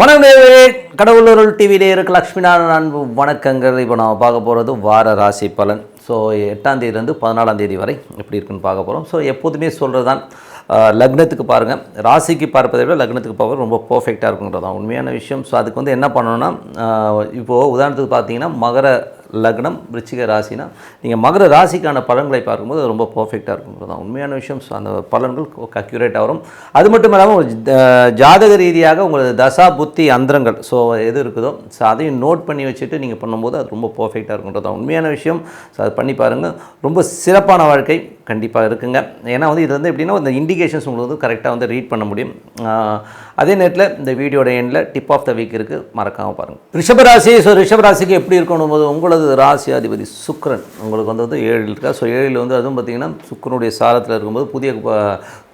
வணக்கம் கடவுளூர் டிவி நேயருக்கு லக்ஷ்மி நாராயண அன்பு வணக்கங்கள். இப்போ நம்ம பார்க்க போகிறது வார ராசி பலன். ஸோ எட்டாம் தேதியிலேருந்து பதினாலாம் தேதி வரை எப்படி இருக்குன்னு பார்க்க போகிறோம் ஸோ எப்போதுமே சொல்கிறது தான் லக்னத்துக்கு பாருங்கள் ராசிக்கு பார்ப்பதை விட லக்னத்துக்கு பார்ப்பது ரொம்ப பர்ஃபெக்டாக இருக்குங்கிறது தான் உண்மையான விஷயம். ஸோ அதுக்கு வந்து என்ன பண்ணணும்னா இப்போது உதாரணத்துக்கு பார்த்தீங்கன்னா மகர லக்னம் விருச்சிக ராசினா நீங்கள் மகர ராசிக்கான பலன்களை பார்க்கும்போது அது ரொம்ப பர்ஃபெக்டாக இருக்குங்கிறது தான் உண்மையான விஷயம் ஸோ அந்த பலன்கள் அக்யூரேட்டாக வரும். அது மட்டும் இல்லாமல் ஒரு ஜாதக ரீதியாக உங்களது தசா புத்தி அந்தரங்கள் ஸோ எது இருக்குதோ ஸோ அதையும் நோட் பண்ணி வச்சுட்டு நீங்கள் பண்ணும்போது அது ரொம்ப பர்ஃபெக்டாக இருக்குன்றது தான் உண்மையான விஷயம். ஸோ அது பண்ணி பாருங்கள் ரொம்ப சிறப்பான வாழ்க்கை கண்டிப்பாக இருக்குங்க. ஏன்னா வந்து இது வந்து எப்படின்னா இந்த இண்டிகேஷன்ஸ் உங்களுக்கு வந்து கரெக்டாக வந்து ரீட் பண்ண முடியும். அதே நேரத்தில் இந்த வீடியோட எண்டில் டிப் ஆஃப் த வீக் இருக்குது மறக்காமல் பாருங்கள் ரிஷபராசி ஸோ ரிஷபராசிக்கு எப்படி இருக்கணும்? போது உங்களது ராசி அதிபதி சுக்ரன் உங்களுக்கு வந்து வந்து ஏழில் இருக்கா? ஸோ ஏழில் வந்து அதுவும் பார்த்தீங்கன்னா சுக்கரனுடைய சாரத்தில் இருக்கும்போது புதிய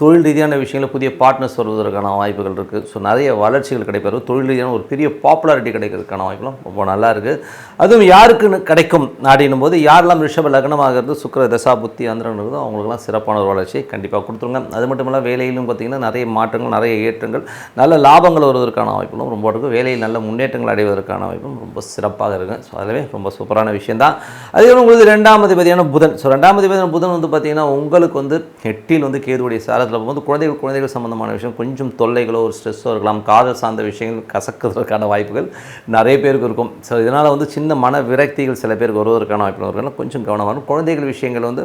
தொழில் ரீதியான விஷயங்களில் புதிய பார்ட்னர்ஸ் வருவதற்கான வாய்ப்புகள் இருக்குது ஸோ நிறைய வளர்ச்சிகள் கிடைப்பது. தொழில் ரீதியான ஒரு பெரிய பாப்புலாரிட்டி கிடைக்கிறதுக்கான வாய்ப்புலாம் ரொம்ப நல்லா இருக்குது அதுவும் யாருக்கு கிடைக்கும் அப்படின்னும் போது யாரெல்லாம் ரிஷப லக்னமாக இருந்து சுக்கிர தசா புத்தி அந்தரம் இருக்குதோ அவங்களுக்குலாம் சிறப்பான ஒரு வளர்ச்சியை கண்டிப்பாக கொடுத்துருங்க. அது மட்டும் இல்லை வேலையிலும் பார்த்தீங்கன்னா நிறைய மாற்றங்கள் நிறைய ஏற்றங்கள் நல்ல லாபங்கள் வருவதற்கான வாய்ப்புகளும் ரொம்ப இருக்குது வேலையில் நல்ல முன்னேற்றங்கள் அடைவதற்கான வாய்ப்பும் ரொம்ப சிறப்பாக இருக்குது ஸோ அதுவே ரொம்ப சூப்பரான விஷயம் தான் அதே உங்களுக்கு ரெண்டாம் அதிபதியான புதன். ஸோ ரெண்டாம் அதிபதியான புதன் வந்து பார்த்திங்கன்னா உங்களுக்கு வந்து எட்டில் வந்து கேதுவுடைய அதில் வந்து குழந்தைகள் குழந்தைகள் சம்மந்தமான விஷயம் கொஞ்சம் தொல்லைகளோ ஒரு ஸ்ட்ரெஸ்ஸோ இருக்கலாம். காதல் சார்ந்த விஷயங்கள் கசக்குவதற்கான வாய்ப்புகள் நிறைய பேருக்கு இருக்கும். ஸோ இதனால் வந்து சின்ன மன விரக்திகள் சில பேருக்கு வருவதற்கான வாய்ப்புகள் இருக்கலாம் கொஞ்சம் கவனமாக இருக்கும் குழந்தைகள் விஷயங்கள் வந்து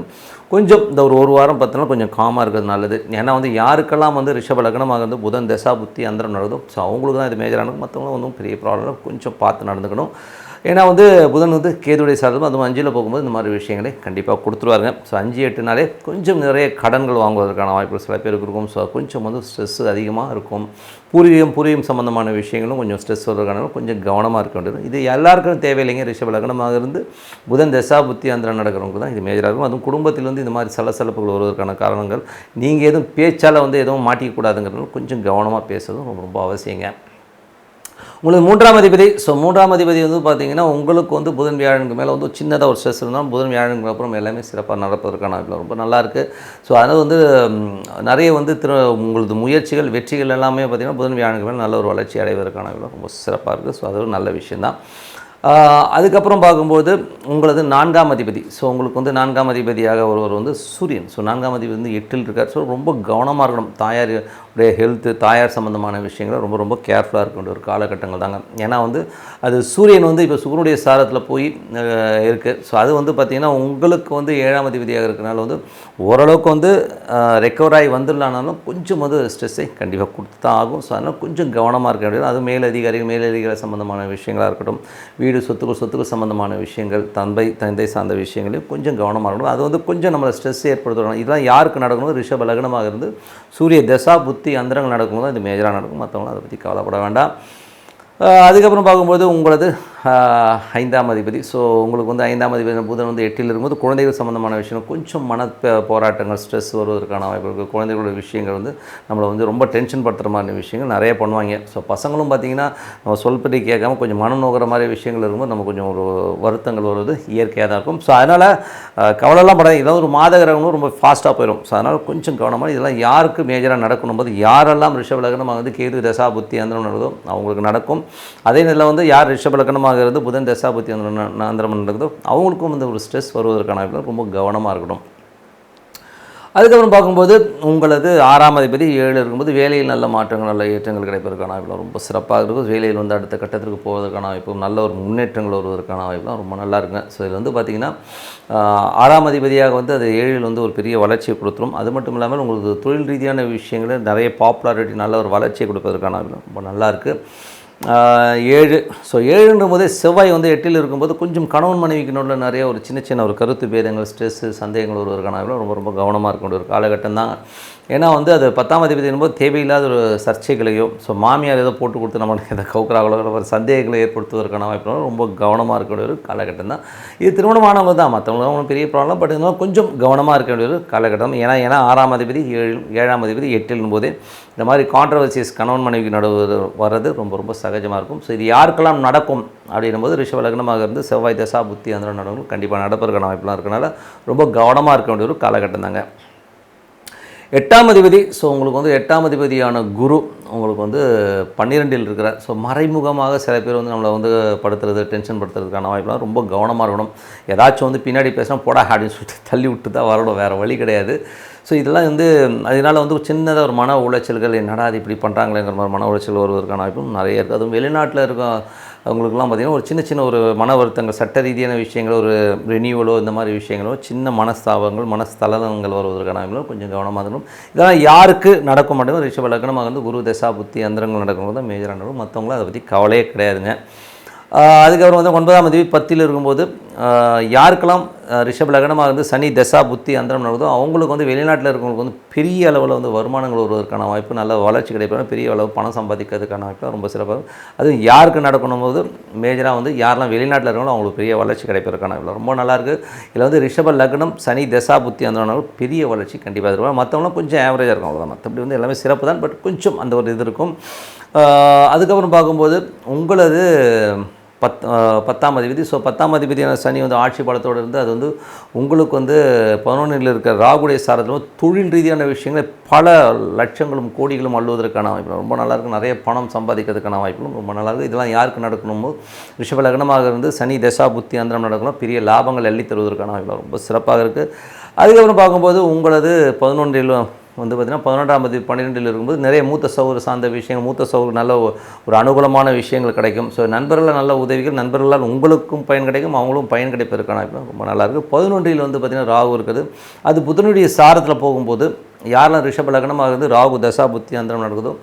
கொஞ்சம் இந்த ஒரு ஒரு வாரம் பத்து நாள் கொஞ்சம் காமாக இருக்கிறது நல்லது. ஏன்னா வந்து யாருக்கெல்லாம் வந்து ரிஷப லக்னமாக வந்து புதன் தசா புத்தி அந்தரம் நடக்குதோ ஸோ அவங்களுக்கு தான் இது மேஜரானது இருக்கும் மற்றவங்களும் ஒன்றும் பெரிய ப்ராப்ளம் கொஞ்சம் பார்த்து நடந்துக்கணும். ஏன்னா வந்து புதன் வந்து கேதுடைய சார்பு அதுவும் அஞ்சில் போகும்போது இந்த மாதிரி விஷயங்களை கண்டிப்பாக கொடுத்துருவாருங்க. ஸோ அஞ்சு எட்டுனாலே கொஞ்சம் நிறைய கடன்கள் வாங்குவதற்கான வாய்ப்புகள் சில பேருக்கு இருக்கும். ஸோ கொஞ்சம் வந்து ஸ்ட்ரெஸ் அதிகமாக இருக்கும். பூர்வீகம் பூர்வீகம் சம்பந்தமான விஷயங்களும் கொஞ்சம் ஸ்ட்ரெஸ் வருவதற்கான கொஞ்சம் கவனமாக இருக்க வேண்டியது. இது எல்லாருக்கும் தேவையில்லைங்க. ரிஷப லக்னமாக இருந்து புதன் தசா புத்தி அந்தரம் நடக்கிறவங்களுக்கு தான் இது மேஜராக இருக்கும். அதுவும் குடும்பத்தில் வந்து இந்த மாதிரி சலசலப்புகள் வருவதற்கான காரணங்கள். நீங்கள் எதுவும் பேச்சால் வந்து எதுவும் மாட்டிக்கக்கூடாதுங்கிறது கொஞ்சம் கவனமாக பேசுறதும் ரொம்ப ரொம்ப அவசியங்க. உங்களுக்கு மூன்றாம் அதிபதி ஸோ மூன்றாம் அதிபதி வந்து பார்த்தீங்கன்னா உங்களுக்கு வந்து புதன் வியாழனுக்கு மேலே வந்து சின்னதாக ஒரு ஸ்ட்ரெஸ் இருந்தால் புதன் வியாழனுக்கு அப்புறம் எல்லாமே சிறப்பாக நடப்பதற்கான வாய்ப்பு ரொம்ப நல்லாயிருக்கு ஸோ அது வந்து நிறைய வந்து திரு உங்களது முயற்சிகள் வெற்றிகள் எல்லாமே பார்த்தீங்கன்னா புதன் வியாழனுக்கு மேலே நல்ல ஒரு வளர்ச்சி அடைவதற்கான வாய்ப்பு ரொம்ப சிறப்பாக இருக்குது ஸோ அது ஒரு நல்ல விஷயந்தான் அதுக்கப்புறம் பார்க்கும்போது உங்களது நான்காம் அதிபதி ஸோ உங்களுக்கு வந்து நான்காம் அதிபதியாக ஒருவர் வந்து சூரியன். ஸோ நான்காம் அதிபதி வந்து எட்டில் இருக்கார். ஸோ ரொம்ப கவனமாக இருக்கணும். தாயார் உடைய ஹெல்த்து தாயார் சம்மந்தமான விஷயங்களை ரொம்ப ரொம்ப கேர்ஃபுல்லாக இருக்க வேண்டிய ஒரு காலகட்டங்கள் தாங்க. ஏன்னா வந்து அது சூரியன் வந்து இப்போ சுகனுடைய சாரத்தில் போய் இருக்குது ஸோ அது வந்து பார்த்திங்கன்னா உங்களுக்கு வந்து ஏழாம் அதிபதியாக இருக்கிறனால வந்து ஓரளவுக்கு வந்து ரெக்கவர் ஆகி வந்துடலானாலும் கொஞ்சம் வந்து ஸ்ட்ரெஸ்ஸை கண்டிப்பாக கொடுத்து தான் ஆகும். ஸோ அதனால் கொஞ்சம் கவனமாக இருக்க வேண்டியது. அது மேலதிகாரிகள் மேலதிகாரி சம்மந்தமான விஷயங்களாக இருக்கட்டும் வீடு சொத்துக்கள் சொத்துக்கள் சம்மந்தமான விஷயங்கள் தந்தை தந்தை சார்ந்த விஷயங்களையும் கொஞ்சம் கவனமாக இருக்கணும். அது வந்து கொஞ்சம் நம்மளை ஸ்ட்ரெஸ் ஏற்படுத்தணும் இதெல்லாம் யாருக்கு நடக்கணும் ரிஷப லக்னமாக இருந்து சூரிய தசா புத் புத்தி அந்தரங்கள் நடக்கும்போது அது மேஜராக நடக்கும். மற்றவங்களும் அதை பற்றி கவலைப்பட வேண்டாம். அதுக்கப்புறம் பார்க்கும்போது உங்களது ஐந்தாம் அதிபதி. ஸோ உங்களுக்கு வந்து ஐந்தாம் அதிபதி புதன் வந்து எட்டில் இருக்கும்போது குழந்தைகள் சம்மந்தமான விஷயம் கொஞ்சம் மன போராட்டங்கள் ஸ்ட்ரெஸ் வருவதற்கான வாய்ப்பு இருக்குது குழந்தைகளோட விஷயங்கள் வந்து நம்மளை வந்து ரொம்ப டென்ஷன் படுத்துகிற மாதிரி விஷயங்கள் நிறைய பண்ணுவாங்க. ஸோ பசங்களும் பார்த்தீங்கன்னா நம்ம சொல்படி கேட்காம கொஞ்சம் மனம் நோக்கிற மாதிரி விஷயங்கள் இருக்கும்போது நம்ம கொஞ்சம் ஒரு வருத்தங்கள் வருவது இயற்கையாக தான் இருக்கும். ஸோ அதனால் கவலைலாம் படாது இதெல்லாம் ஒரு மாத கிரகங்களும் ரொம்ப ஃபாஸ்ட்டாக போயிடும் ஸோ அதனால் கொஞ்சம் கவனமாக இதெல்லாம் யாருக்கு மேஜராக நடக்கணும் போது யாரெல்லாம் ரிஷப வந்து கேது தசா புத்தி அந்த நடக்கும் அவங்களுக்கு நடக்கும். அதே நேரத்தில் வந்து யார் ரிஷப லக்கணமாக இருந்து புதன் தசா நந்திரமன் இருக்குதோ அவங்களுக்கும் வந்து ஒரு ஸ்ட்ரெஸ் வருவதற்கான ரொம்ப கவனமாக இருக்கணும். அதுக்கப்புறம் பார்க்கும்போது உங்களது ஆறாம் அதிபதி ஏழு இருக்கும்போது வேலையில் நல்ல மாற்றங்கள் நல்ல ஏற்றங்கள் கிடைப்பதற்கான வாய்ப்புலாம் ரொம்ப சிறப்பாக இருக்கும். வேலையில் வந்து அடுத்த கட்டத்திற்கு போவதற்கான வாய்ப்பு நல்ல ஒரு முன்னேற்றங்கள் வருவதற்கான வாய்ப்புலாம் ரொம்ப நல்லா இருக்குங்க ஸோ இதில் வந்து பார்த்திங்கன்னா ஆறாம் அதிபதியாக வந்து அது ஏழில் வந்து ஒரு பெரிய வளர்ச்சியை கொடுத்துரும். அது மட்டும் இல்லாமல் உங்களுக்கு தொழில் ரீதியான விஷயங்களில் நிறைய பாப்புலாரிட்டி நல்ல ஒரு வளர்ச்சியை கொடுப்பதற்கான வாய்ப்பு ரொம்ப நல்லா இருக்குது ஏழு. ஸோ ஏழுன்ற போதே செவ்வாய் வந்து எட்டில் இருக்கும்போது கொஞ்சம் கணவன் மனைவிக்கு நடுவில் நிறைய ஒரு சின்ன சின்ன ஒரு கருத்து பேதங்கள் ஸ்ட்ரெஸ்ஸு சந்தேகங்கள் வருவதற்கான ரொம்ப ரொம்ப கவனமாக இருக்க ஒரு காலகட்டம் தான். ஏன்னா வந்து அது பத்தாம் அதிபதி என்பது தேவையில்லாத ஒரு சர்ச்சைகளையோ ஸோ மாமியார் ஏதோ போட்டு கொடுத்து நம்மளுக்கு எதை கவுக்குறாங்களோ ஒரு சந்தேகங்களை ஏற்படுத்துவதற்கான வாய்ப்பு ரொம்ப கவனமாக இருக்க வேண்டிய ஒரு காலகட்டம் தான். இது திருமணமானவங்க தான் மற்றவங்க ஒன்றும் பெரிய ப்ராப்ளம் பட் இருந்தாலும் கொஞ்சம் கவனமாக இருக்க வேண்டிய ஒரு காலகட்டம். ஏன்னா ஏன்னா ஆறாம் அதிபதி ஏழு ஏழாம் அதிபதி எட்டிலும் போதே இந்த மாதிரி கான்ட்ரவர்சிஸ் கணவன் மனைவிக்கு நடுவது வர்றது ரொம்ப ரொம்ப சகஜமாக இருக்கும். ஸோ இது யாருக்கெல்லாம் நடக்கும் அப்படின்னும் போது ரிஷப லக்னமாக இருந்து செவ்வாய் தசா புத்தி அந்த நடக்கும் கண்டிப்பாக நடப்பதற்கான வாய்ப்புலாம் இருக்கனால ரொம்ப கவனமாக இருக்க வேண்டிய ஒரு காலகட்டம் தாங்க. எட்டாம் அதிபதி ஸோ உங்களுக்கு வந்து எட்டாம் அதிபதியான குரு உங்களுக்கு வந்து பன்னிரெண்டில் இருக்கிற ஸோ மறைமுகமாக சில பேர் வந்து நம்மளை வந்து படுத்துறது டென்ஷன் படுத்துறதுக்கான வாய்ப்புலாம் ரொம்ப கவனமாக இருக்கணும். ஏதாச்சும் வந்து பின்னாடி பேசினா போடா அப்படின்னு சொல்லிட்டு தள்ளி விட்டு தான் வரணும் வேறு வழி கிடையாது. ஸோ இதெல்லாம் வந்து அதனால் வந்து சின்னதாக ஒரு மன உளைச்சல்கள் என்னடா அது இப்படி பண்ணுறாங்களேங்கிற மாதிரி மன உளைச்சல் வருவதற்கான வாய்ப்பும் நிறைய இருக்குது அதுவும் வெளிநாட்டில் இருக்க அவங்களுக்குலாம் பார்த்திங்கன்னா ஒரு சின்ன சின்ன ஒரு மன வருத்தங்கள் சட்ட ரீதியான விஷயங்கள் ஒரு ரெனியூவலோ இந்த மாதிரி விஷயங்களோ சின்ன மனஸ்தாபங்கள் மனஸ்தலனங்கள் வருவதற்கான கொஞ்சம் கவனமாக இருக்கணும் இதெல்லாம் யாருக்கு நடக்க மாட்டேங்குது ரிஷப லக்னமாக வந்து குரு தசா புத்தி அந்தரங்கள் நடக்கும்போது தான் மேஜராக நடக்கும் மற்றவங்களும் அதை பற்றி கவலையே கிடையாதுங்க. அதுக்கப்புறம் வந்து ஒன்பதாம் தேதி பத்தில் இருக்கும்போது யாருக்கெல்லாம் ரிஷப் லக்னமாக இருந்து சனி தசா புத்தி அந்தரம் நடக்குதோ அவங்களுக்கு வந்து வெளிநாட்டில் இருக்கிறவங்களுக்கு வந்து பெரிய அளவில் வந்து வருமானங்கள் வருவதற்கான வாய்ப்பு நல்ல வளர்ச்சி கிடைப்பாங்க பெரிய அளவு பணம் சம்பாதிக்கிறதுக்கான வாய்ப்பு ரொம்ப சிறப்பாக இருக்கும். அதுவும் யாருக்கு நடக்கணும் போது மேஜராக வந்து யாரெல்லாம் வெளிநாட்டில் இருக்காங்களோ அவங்களுக்கு பெரிய வளர்ச்சி கிடைப்பதற்கான வாய்ப்பு ரொம்ப நல்லாயிருக்கு இதில் வந்து ரிஷப லக்னம் சனி தசா புத்தி அந்தரம் பெரிய வளர்ச்சி கண்டிப்பாக இருக்கும் மற்றவங்களும் கொஞ்சம் ஆவரேஜாக இருக்கும் அவ்வளோதான் மற்றபடி வந்து எல்லாமே சிறப்பு தான். பட் கொஞ்சம் அந்த ஒரு இது இருக்கும். அதுக்கப்புறம் பார்க்கும்போது உங்களது பத் பத்தாம் அதிபதி. ஸோ பத்தாம் அதிபதியான சனி வந்து ஆட்சி பலத்தோடு இருந்து அது வந்து உங்களுக்கு வந்து பதினொன்றில் இருக்கிற ராகுடைய சாரத்தில் தொழில் ரீதியான விஷயங்களை பல லட்சங்களும் கோடிகளும் அள்ளுவதற்கான வாய்ப்பு ரொம்ப நல்லாயிருக்கு நிறைய பணம் சம்பாதிக்கிறதுக்கான வாய்ப்புகளும் ரொம்ப நல்லாயிருக்கு இதெல்லாம் யாருக்கு நடக்கணுமோ ரிஷப லக்னமாக இருந்து சனி தசா புத்தி அந்தரம் நடக்கணும். பெரிய லாபங்கள் அள்ளி தருவதற்கான வாய்ப்பு ரொம்ப சிறப்பாக இருக்குது அதுக்கப்புறம் பார்க்கும்போது உங்களது பதினொன்றில் வந்து பார்த்திங்கன்னா பதினொன்றாம் தேதி பன்னிரெண்டில் இருக்கும்போது நிறைய மூத்த சௌர் சார்ந்த விஷயங்கள் மூத்த சௌர் நல்ல ஒரு அனுகூலமான விஷயங்கள் கிடைக்கும். ஸோ நண்பர்களால் நல்ல உதவிகள் நண்பர்களால் உங்களுக்கும் பயன் கிடைக்கும் அவங்களும் பயன் கிடைப்பதற்கான ரொம்ப நல்லா பதினொன்றில் வந்து பார்த்திங்கன்னா ராகு இருக்குது. அது புதனுடைய சாரத்தில் போகும்போது யாரெல்லாம் ரிஷப லக்னமாக இருந்து ராகு தசா புத்தி அந்தரம் நடக்குதோ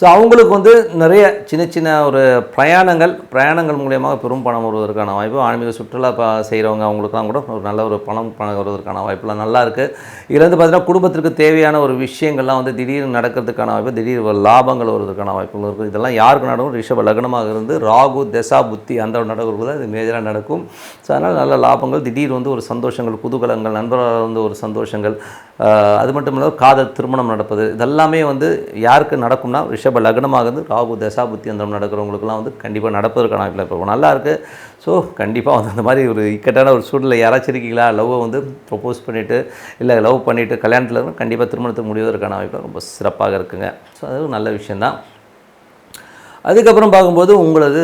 ஸோ அவங்களுக்கு வந்து நிறைய சின்ன சின்ன ஒரு பிரயாணங்கள் பிரயாணங்கள் மூலியமாக பெரும் பணம் வருவதற்கான வாய்ப்பு ஆன்மீக சுற்றுலா ப செய்கிறவங்க அவங்களுக்குலாம் கூட ஒரு நல்ல ஒரு பணம் பணம் வருவதற்கான வாய்ப்புலாம் நல்லா இருக்குது இதில் வந்து பார்த்திங்கன்னா குடும்பத்திற்கு தேவையான ஒரு விஷயங்கள்லாம் வந்து திடீர்னு நடக்கிறதுக்கான வாய்ப்பு திடீர் லாபங்கள் வருவதற்கான வாய்ப்புகள் இருக்குது இதெல்லாம் யாருக்கு நடக்கும்? ரிஷப லக்னமாக இருந்து ராகு தசா புத்தி அந்த நடக்கிறது இது மேஜராக நடக்கும். ஸோ அதனால் நல்ல லாபங்கள் திடீர் வந்து ஒரு சந்தோஷங்கள் குதூகலங்கள் நண்பர்களால் வந்து ஒரு சந்தோஷங்கள் அது மட்டும் இல்லாமல் காதல் திருமணம் நடப்பது இதெல்லாமே வந்து யாருக்கு நடக்கும்னா ரிஷப லக்னமாக இருந்து ராகு தசா புத்தி அந்த நடக்கிறவங்களுக்குலாம் வந்து கண்டிப்பாக நடப்பதற்கான வாய்ப்பில் இப்போ நல்லா இருக்குது ஸோ கண்டிப்பாக வந்து அந்த மாதிரி ஒரு இக்கட்டான ஒரு சூழ்நிலை யாராச்சும் இருக்கீங்களா? லவ்வை வந்து ப்ரொப்போஸ் பண்ணிவிட்டு இல்லை லவ் பண்ணிவிட்டு கல்யாணத்தில் கண்டிப்பாக திருமணத்துக்கு முடிவதற்கான வாய்ப்பு ரொம்ப சிறப்பாக இருக்குங்க. ஸோ அது நல்ல விஷயந்தான் அதுக்கப்புறம் பார்க்கும்போது உங்களது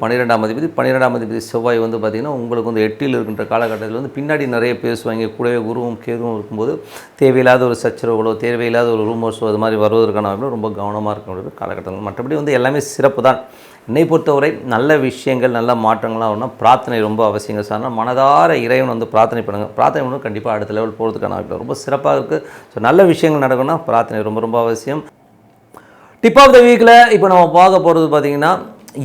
பன்னிரெண்டாம் அதிபதி பன்னிரெண்டாம் அதிபதி செவ்வாய் வந்து பார்த்திங்கன்னா உங்களுக்கு வந்து எட்டில் இருக்கின்ற காலகட்டத்தில் வந்து பின்னாடி நிறைய பேசுவாங்க கூடவே குருவும் கேதுவும் இருக்கும்போது தேவையில்லாத ஒரு சச்சரவுகளோ தேவையில்லாத ஒரு ரூமர்ஸோ அது மாதிரி வருவதற்கான வாய்ப்பு ரொம்ப கவனமாக இருக்க காலகட்டங்கள். மற்றபடி வந்து எல்லாமே சிறப்பு தான். என்னை பொறுத்தவரை நல்ல விஷயங்கள் நல்ல மாற்றங்கள்லாம் ஆகணும்னா பிரார்த்தனை ரொம்ப அவசியங்க சார் மனதார இறைவன் வந்து பிரார்த்தனை பண்ணுங்கள் பிரார்த்தனை பண்ணணும் கண்டிப்பாக அடுத்த லெவல் போகிறதுக்கான ரொம்ப சிறப்பாக இருக்குது ஸோ நல்ல விஷயங்கள் நடக்கணும்னா பிரார்த்தனை ரொம்ப ரொம்ப அவசியம். டிப் ஆஃப் த வீக்கில் இப்போ நம்ம பார்க்க போகிறது பார்த்தீங்கன்னா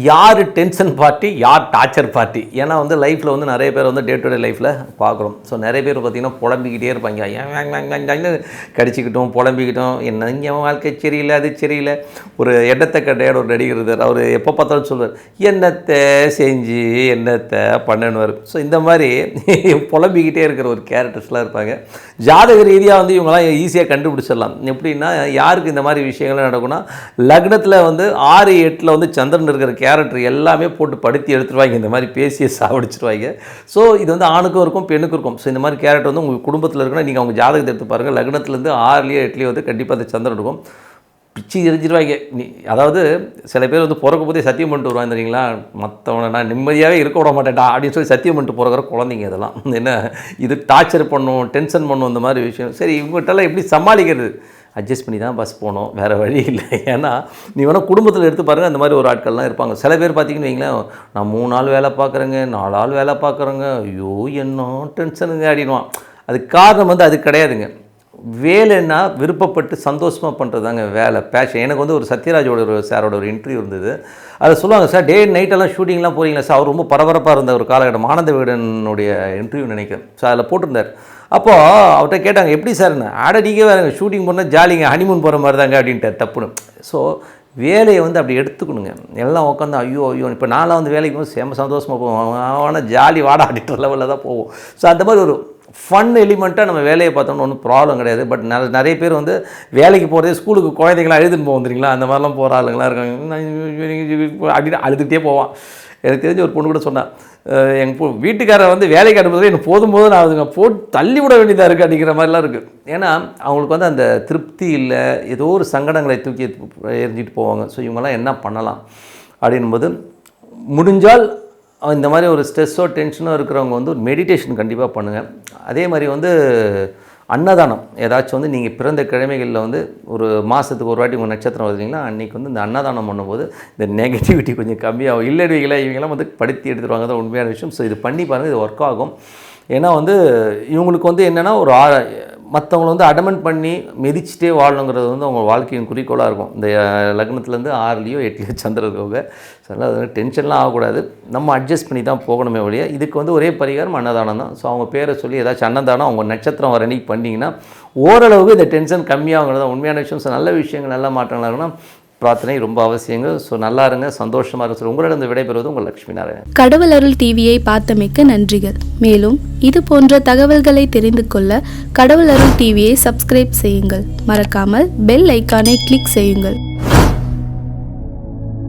யார் டென்ஷன் பார்ட்டி யார் டார்ச்சர் பார்ட்டி? ஏன்னா வந்து லைஃப்பில் வந்து நிறைய பேர் வந்து டே டு டே லைஃப்பில் பார்க்குறோம். ஸோ நிறைய பேர் பார்த்தீங்கன்னா புலம்பிக்கிட்டே இருப்பாங்க. ஏன் கடிச்சிக்கிட்டோம் புலம்பிக்கிட்டோம். என்ன இங்கே வாழ்க்கை சரியில்லை அது சரியில்லை. ஒரு எண்ணத்தை கட்டையோட ஒரு நடிகர் இருந்தார் அவர் எப்போ பார்த்தாலும் சொல்வார் என்னத்தை செஞ்சு என்னத்தை பண்ணுவார் ஸோ இந்த மாதிரி புலம்பிக்கிட்டே இருக்கிற ஒரு கேரக்டர்ஸ்லாம் இருப்பாங்க. ஜாதக ரீதியாக வந்து இவங்களாம் ஈஸியாக கண்டுபிடிச்சிடலாம். எப்படின்னா யாருக்கு இந்த மாதிரி விஷயங்கள்லாம் நடக்கும்னா லக்னத்தில் வந்து ஆறு எட்டில் வந்து சந்திரன் இருக்கிற கேரக்டர் எல்லாமே போட்டு படுத்தி எடுத்துருவாங்க. இந்த மாதிரி பேசியை சாவடிச்சிருவாங்க. ஸோ இது வந்து ஆணுக்கும் இருக்கும் பெண்ணுக்கும் இருக்கும். ஸோ இந்த மாதிரி கேரக்டர் வந்து உங்கள் குடும்பத்தில் இருக்குன்னா நீங்கள் அவங்க ஜாதகத்தை எடுத்து பாருங்கள் லக்னத்துலேருந்து ஆறுலேயோ எட்டுலேயோ வந்து கண்டிப்பாக அந்த சந்திரன் இருக்கும். பிச்சு எரிஞ்சிருவாங்க. நீ அதாவது சில பேர் வந்து பிறக்க போதே சத்தியம் பண்ணிட்டு வருவாங்க தெரியுங்களா? மற்றவனை நான் நிம்மதியாகவே இருக்க விட மாட்டேன்டா அப்படின்னு சொல்லி சத்தியம் பண்ணிட்டு போகிற குழந்தைங்க இதெல்லாம். என்ன? இது டார்ச்சர் பண்ணும் டென்ஷன் பண்ணும் இந்த மாதிரி விஷயம். சரி இவங்ககிட்டலாம் எப்படி சமாளிக்கிறது? அட்ஜஸ்ட் பண்ணி தான் பஸ் போனோம். வேறு வழி இல்லை. ஏன்னா நீ வேணால் குடும்பத்தில் எடுத்து பாருங்கள் அந்த மாதிரி ஒரு ஆட்கள்லாம் இருப்பாங்க. சில பேர் பார்த்தீங்கன்னு வைங்களேன் நான் மூணு நாள் வேலை பார்க்குறேங்க நாலு ஆள் வேலை பார்க்குறேங்க ஐயோ என்ன டென்ஷனுங்க அப்படின்வான் அதுக்கு காரணம் வந்து அது கிடையாதுங்க. வேலைன்னா விருப்பப்பட்டு சந்தோஷமாக பண்ணுறதாங்க வேலை பேஷன் எனக்கு வந்து ஒரு சத்யராஜோட ஒரு சாரோட ஒரு இன்டர்வியூ இருந்தது. அதை சொல்லுவாங்க சார் டே நைட்டெல்லாம் ஷூட்டிங்லாம் போகிறீங்களா சார் அவர் ரொம்ப பரபரப்பாக இருந்த ஒரு காலகட்டம் ஆனந்த விகடனுடைய இன்டர்வியூ நினைக்கிறேன். சார் அதில் போட்டிருந்தார். அப்போது அவர்கிட்ட கேட்டாங்க எப்படி சார் ஆட நீங்கள் வேறு ஷூட்டிங் பண்ணால் ஜாலிங்க ஹனிமூன் போகிற மாதிரி தாங்க அப்படின்ட்டு தப்புன்னு ஸோ வேலையை வந்து அப்படி எடுத்துக்கணுங்க. எல்லாம் உட்காந்து ஐயோ ஐயோ இப்போ நான்லாம் வந்து வேலைக்கு போது சேம சந்தோஷமாக போவோம். ஆனால் ஜாலி வாடாடிட்டு லெவலில் தான் போவோம். ஸோ அந்த மாதிரி ஒரு ஃபன் எலிமெண்ட்டாக நம்ம வேலையை பார்த்தோம்னா ஒன்றும் ப்ராப்ளம் கிடையாது. பட் நிறைய நிறைய பேர் வந்து வேலைக்கு போகிறதே ஸ்கூலுக்கு குழந்தைங்களாம் எழுதுன்னு போக தெரியுங்களா? அந்த மாதிரிலாம் போகிற ஆளுங்களாம் இருக்காங்க. அப்படின்னு அழுதுகிட்டே போவான். எனக்கு தெரிஞ்ச ஒரு பொண்ணு கூட சொன்னான் எங்கள் வீட்டுக்காரர் வந்து வேலைக்கு அனுப்புறது எனக்கு போதும் போதும் நான் அதுங்க போட்டு தள்ளி விட வேண்டியதாக இருக்குது அப்படிங்கிற மாதிரிலாம் இருக்குது ஏன்னா அவங்களுக்கு வந்து அந்த திருப்தி இல்லை ஏதோ ஒரு சங்கடங்களை தூக்கி எரிஞ்சிட்டு போவாங்க. ஸோ இவங்கெல்லாம் என்ன பண்ணலாம்? அப்படின்போது முடிஞ்சால் இந்த மாதிரி ஒரு ஸ்ட்ரெஸ்ஸோ டென்ஷனோ இருக்கிறவங்க வந்து ஒரு மெடிடேஷன் கண்டிப்பாக பண்ணுங்கள் அதே மாதிரி வந்து அன்னதானம். ஏதாச்சும் வந்து நீங்கள் பிறந்த கிழமைகளில் வந்து ஒரு மாதத்துக்கு ஒரு வாட்டி உங்கள் நட்சத்திரம் வருதுங்களா அன்றைக்கி வந்து இந்த அன்னதானம் பண்ணும்போது இந்த நெகட்டிவிட்டி கொஞ்சம் கம்மியாகும். இல்லடுவீங்களா இவங்கெல்லாம் வந்து படுத்தி எடுத்துருவாங்க தான் உண்மையான விஷயம். ஸோ இது பண்ணி பாருங்கள் இது ஒர்க் ஆகும். ஏன்னா வந்து இவங்களுக்கு வந்து என்னென்னா ஒரு ஆ மற்றவங்கள வந்து அடமெண்ட் பண்ணி மெதிச்சுட்டே வாழணுங்கிறது வந்து அவங்க வாழ்க்கையின் குறிக்கோளாக இருக்கும். இந்த லக்னத்துலேருந்து ஆறுலேயோ எட்டுலேயோ சந்திரன் இருக்கவங்க ஸோ அதனால் அது டென்ஷன்லாம் ஆகக்கூடாது. நம்ம அட்ஜஸ்ட் பண்ணி தான் போகணுமே ஒழிய இதுக்கு வந்து ஒரே பரிகாரம் அன்னதானம் தான். ஸோ அவங்க பேரை சொல்லி ஏதாச்சும் அன்னதானம் அவங்க நட்சத்திரம் வர அன்னைக்கு பண்ணிங்கன்னா ஓரளவுக்கு இந்த டென்ஷன் கம்மியாகுங்கிறது தான் உண்மையான விஷயம். ஸோ நல்ல விஷயங்கள் நல்ல மாற்றங்களாக இருக்கணும் பிரார்த்தனை ரொம்ப அவசியங்க ஸோ நல்லா இருங்க சந்தோஷமாக இருங்க. ஸோ உங்களிடம் விடைபெறுவது உங்கள் லக்ஷ்மி நாராயணன். கடவுள் அருள் டிவியை பார்த்தமைக்க நன்றிகள். மேலும் இது போன்ற தகவல்களை தெரிந்து கொள்ள கடவுள் அருள் டிவியை சப்ஸ்கிரைப் செய்யுங்கள். மறக்காமல் பெல் ஐக்கானை கிளிக் செய்யுங்கள்.